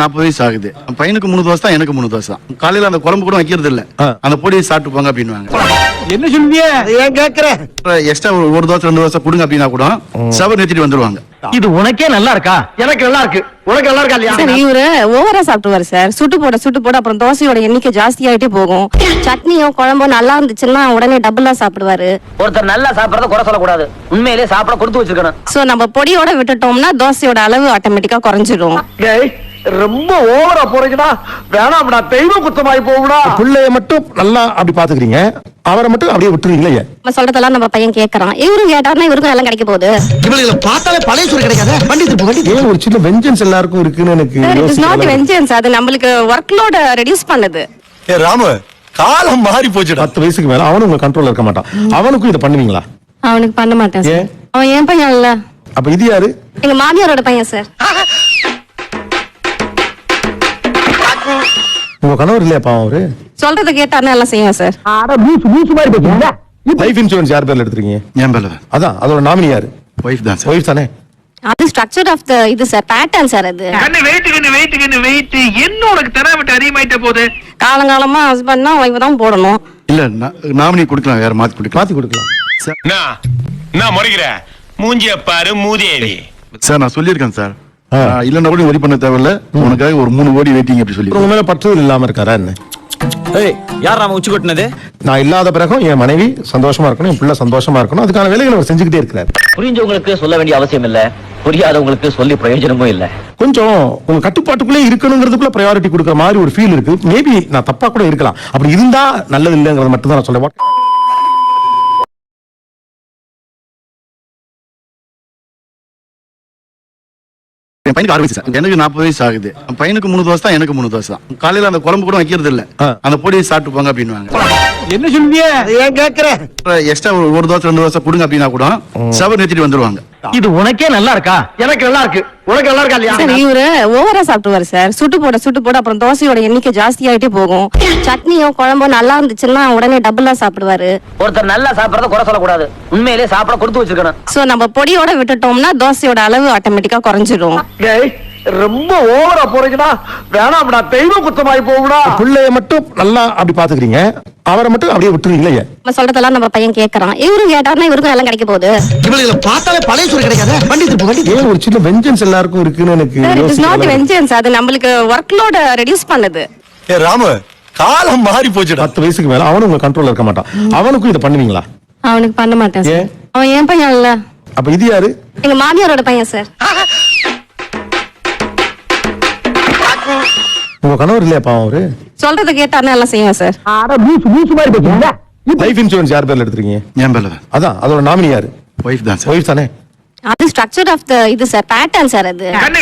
நாற்பது வயசு ஆகுது. பையனுக்கு மூணு தோசை தான் எனக்கு மூணு தோசை தான். காலையில அந்த குழம்பு கூட வைக்கிறது இல்ல. அந்த பொடியை சாப்பிட்டு போங்க அப்படின்னுவாங்க. என்ன சொல்லுங்க ஏன் கேக்குற? எக்ஸ்ட்ரா ஒரு தோசை ரெண்டு தோசை கொடுங்க அப்படின்னா கூட சவர் நிறுத்திட்டு வந்துருவாங்க. இது உனக்கே நல்லா இருக்கா? எனக்கு நல்லா இருக்கு. உனக்கு நல்லா இருக்கா இல்லையா? சார் இவரு ஓவரா சாப்பிடுவாரு சார். சுட்டு போட சுட்டு போட அப்புறம் தோசையோட எண்ணிக்கை ஜாஸ்தி ஆயிட்டே போகும். சட்னியோ குழம்போ நல்லா இருந்துச்சுன்னா உடனே டபுளா சாப்பிடுவாரு. ஒருத்தர் நல்லா சாப்பிடறத குறை சொல்லக்கூடாது. உண்மையிலே சாப்பிட கொடுத்து வச்சிருக்கணும். சோ நம்ம பொடியோட விட்டுட்டோம்னா தோசையோட அளவு ஆட்டோமேட்டிக்கா குறைஞ்சிரும். டேய் ரொம்ப ஓவரா போறீங்கடா. வேணாம்டா தெய்வ குத்தமாயி போகுடா பிள்ளைய மட்டும் நல்லா அப்படி பாத்துக்கிறீங்க அவரை மட்டும் அப்படியே விட்டுருவீங்களே? நம்ம சொல்றதெல்லாம் நம்ம பையன் கேக்குறான். இவரும் கேட்டாருன்னா இவருக்கும் எல்லாம் கிடைக்க போகுது. இவளுகளை பார்த்தாலே பழைய சோறு கிடைக்காத? வண்டி திருப்பு வண்டி ஏன் ஒரு சின்ன வெஞ்சன்ஸ் எல்லாருக்கும் இருக்குன்னு எனக்கு sir it is not. Vengeance அது நம்மளுக்கு ஒர்க் லோட ரெடியூஸ் பண்ணுது. ஏ ராமு காலம் மாறி போச்சுடா. பத்து வயசுக்கு மேல அவனும் உங்க கண்ட்ரோல்ல இருக்க மாட்டான். அவனுக்கும் இதை பண்ணுவீங்களா? அவனுக்கு பண்ண மாட்டேன்? அவன் என் பையன் இல்ல. அப்ப இது யாரு? எங்க மாமியாரோட பையன் சார் உங்க கணவர் இல்லையா பாவம் அவரு? சொல்றதை கேட்டாருன்னா எல்லாம் செய்வேன் சார்? ஆட மூசு மூசு மாதிரி பேசுறீங்க. லைஃப் இன்சூரன்ஸ் யார் பேர்ல எடுத்துறீங்க என் பேர்ல தான். அதான் அதோட நாமினி யாரு? ஒய்ஃப் தான் சார் ஒய்ஃப் தானே? அது ஸ்ட்ரக்சர் ஆஃப் த இது சார் பேட்டர்ன் சார் அது. கண்ணு வெயிட் கண்ணு வெயிட் கண்ணு வெயிட் என்ன உனக்கு தர விட்டு அதிகமாயிட்ட போகுது? காலங்காலமா ஹஸ்பண்ட்னா ஒய்ஃப் தான் போடணும். இல்ல நாமினி கொடுக்கலாம் வேற மாத்தி கொடுக்கலாம். மாத்தி கொடுக்கலாம். நான் முறைகிற மூஞ்சிய பாரு மூதேவி. சார் நான் சொல்லியிருக்கேன் சார். நான் இல்லைன்னா கூட வரி பண்ண தேவையில்ல. உனக்காக ஒரு மூணு கோடி வெயிட்டிங் அப்படி சொல்லி உங்க மேல பற்றுதல் இல்லாம இருக்காரா என்ன? ஏய் யார் நாம உச்சி கொட்டினது? நான் இல்லாத பிறகும் என் மனைவி சந்தோஷமா இருக்கணும் என் பிள்ளை சந்தோஷமா இருக்கணும். அதுக்கான வேலைகளை அவர் செஞ்சுக்கிட்டே இருக்கிறார். புரிஞ்சவங்களுக்கு சொல்ல வேண்டிய அவசியம் இல்ல. புரியாதவங்களுக்கு சொல்லி பிரயோஜனமும் இல்ல. கொஞ்சம் உங்க கட்டுப்பாட்டுக்குள்ளே இருக்கணுங்கிறதுக்குள்ள ப்ரையாரிட்டி கொடுக்குற மாதிரி ஒரு ஃபீல் இருக்கு. மேபி நான் தப்பா கூட இருக்கலாம். அப்படி இருந்தா நல்லது இல்லைங்கிறத மட்டும் தான் நான் சொல்லுவேன் என் பையனுக்கு ஆறு வயசு சார். எனக்கு நாற்பது வயசு ஆகுது. பையனுக்கு மூணு தோசை தான் எனக்கு மூணு தோசை தான். காலையில அந்த குழம்பு கூட வைக்கிறது இல்ல. அந்த பொடியை சாப்பிட்டு போங்க அப்படின்னுவாங்க. என்ன சொல்லுங்க ஏன் கேக்குற? எக்ஸ்ட்ரா ஒரு தோசை ரெண்டு தோசை கொடுங்க அப்படின்னா கூட சவர் நிறுத்திட்டு வந்துருவாங்க. இது உனக்கே நல்லா இருக்கா? எனக்கு நல்லா இருக்கு. உனக்கு நல்லா இருக்கா இல்லையா? சார் இவரு ஓவரா சாப்பிடுவாரு சார். சுட்டு போட சுட்டு போட அப்புறம் தோசையோட எண்ணிக்கை ஜாஸ்தி ஆயிட்டே போகும். சட்னியோ குழம்போ நல்லா இருந்துச்சுன்னா உடனே டபுளா சாப்பிடுவாரு. ஒருத்தர் நல்லா சாப்பிடறத குறை சொல்லக்கூடாது. உண்மையிலே சாப்பிட கொடுத்து வச்சிருக்கணும். சோ நம்ம பொடியோட விட்டுட்டோம்னா தோசையோட அளவு ஆட்டோமேட்டிக்கா குறைஞ்சிரும். டேய் ரொம்ப ஓவரா போறீங்கடா. வேணாம்டா தெய்வ குத்தமாயி போகுடா பிள்ளைய மட்டும் நல்லா அப்படி பாத்துக்கிறீங்க அவரை மட்டும் அப்படியே விட்டுருவீங்களே? நம்ம சொல்றதெல்லாம் நம்ம பையன் கேக்குறான். இவரும் கேட்டாருன்னா இவருக்கும் எல்லாம் கிடைக்க போகுது. இவளுகளை பார்த்தாலே பழைய சோறு கிடைக்காத? வண்டி திருப்பு வண்டி ஏன் ஒரு சின்ன வெஞ்சன்ஸ் எல்லாருக்கும் இருக்குன்னு எனக்கு sir it is not. Vengeance அது நம்மளுக்கு ஒர்க் லோட ரெடியூஸ் பண்ணுது. ஏ ராமு காலம் மாறி போச்சுடா. பத்து வயசுக்கு மேல அவனும் உங்க கண்ட்ரோல்ல இருக்க மாட்டான். அவனுக்கும் இதை பண்ணுவீங்களா? அவனுக்கு பண்ண மாட்டேன்? அவன் என் பையன் இல்ல. அப்ப இது யாரு? எங்க மாமியாரோட பையன் சார் உங்க கணவர் இல்லையா பாவம் அவரு? சொல்றதை கேட்டாருன்னா எல்லாம் செய்வேன் சார். ஆட மூசு மூசு மாதிரி பேசுறீங்க. லைஃப் இன்சூரன்ஸ் யார் பேர்ல எடுத்துறீங்க என் பேர்ல தான். அதான் அதோட நாமினி யாரு? ஒய்ஃப் தான் சார் ஒய்ஃப் தானே? அது ஸ்ட்ரக்சர் ஆஃப் த இது சார் பேட்டர்ன் சார் அது. கண்ணு